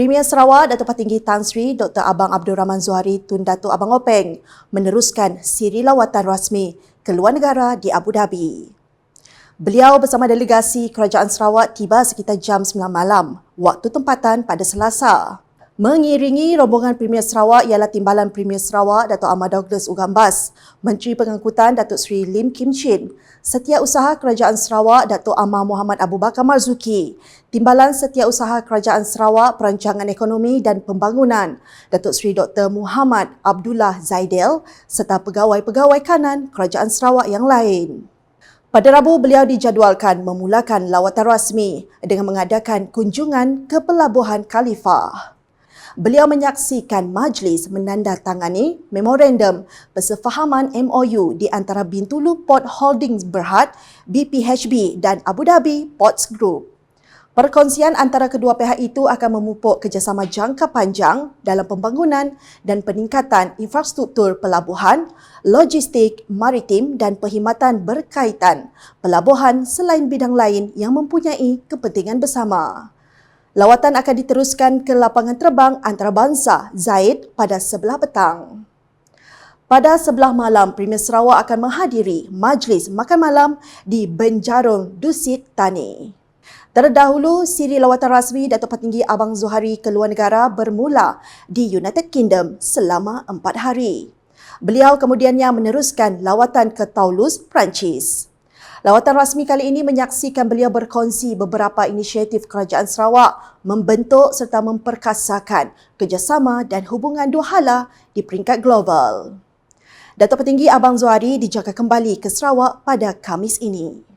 Premier Sarawak Datuk Patinggi Tan Sri Dr. Abang Abdul Rahman Zuhari Tun Datuk Abang Openg meneruskan siri lawatan rasmi ke luar negara di Abu Dhabi. Beliau bersama delegasi Kerajaan Sarawak tiba sekitar jam 9 malam waktu tempatan pada Selasa. Mengiringi rombongan Premier Sarawak ialah Timbalan Premier Sarawak Datuk Ahmad Douglas Ugambas, Menteri Pengangkutan Datuk Seri Lim Kim Chin, Setiausaha Kerajaan Sarawak Datuk Amar Muhammad Abu Bakar Marzuki, Timbalan Setiausaha Kerajaan Sarawak Perancangan Ekonomi dan Pembangunan Datuk Seri Dr. Muhammad Abdullah Zaidel serta pegawai-pegawai kanan Kerajaan Sarawak yang lain. Pada Rabu, beliau dijadualkan memulakan lawatan rasmi dengan mengadakan kunjungan ke Pelabuhan Khalifah beliau menyaksikan majlis menandatangani memorandum persefahaman MOU di antara Bintulu Port Holdings Berhad, BPHB dan Abu Dhabi Ports Group. Perkongsian antara kedua pihak itu akan memupuk kerjasama jangka panjang dalam pembangunan dan peningkatan infrastruktur pelabuhan, logistik, maritim dan perkhidmatan berkaitan pelabuhan selain bidang lain yang mempunyai kepentingan bersama. Lawatan akan diteruskan ke lapangan terbang antarabangsa Zaid pada sebelah petang. Pada sebelah malam, Premier Sarawak akan menghadiri majlis makan malam di Benjarong Dusit Tani. Terdahulu, siri lawatan rasmi Datuk Petinggi Abang Zuhari ke luar negara bermula di United Kingdom selama empat hari. Beliau kemudiannya meneruskan lawatan ke Toulouse, Perancis. Lawatan rasmi kali ini menyaksikan beliau berkongsi beberapa inisiatif Kerajaan Sarawak membentuk serta memperkasakan kerjasama dan hubungan dua hala di peringkat global. Datuk Petinggi Abang Zuari dijangka kembali ke Sarawak pada Kamis ini.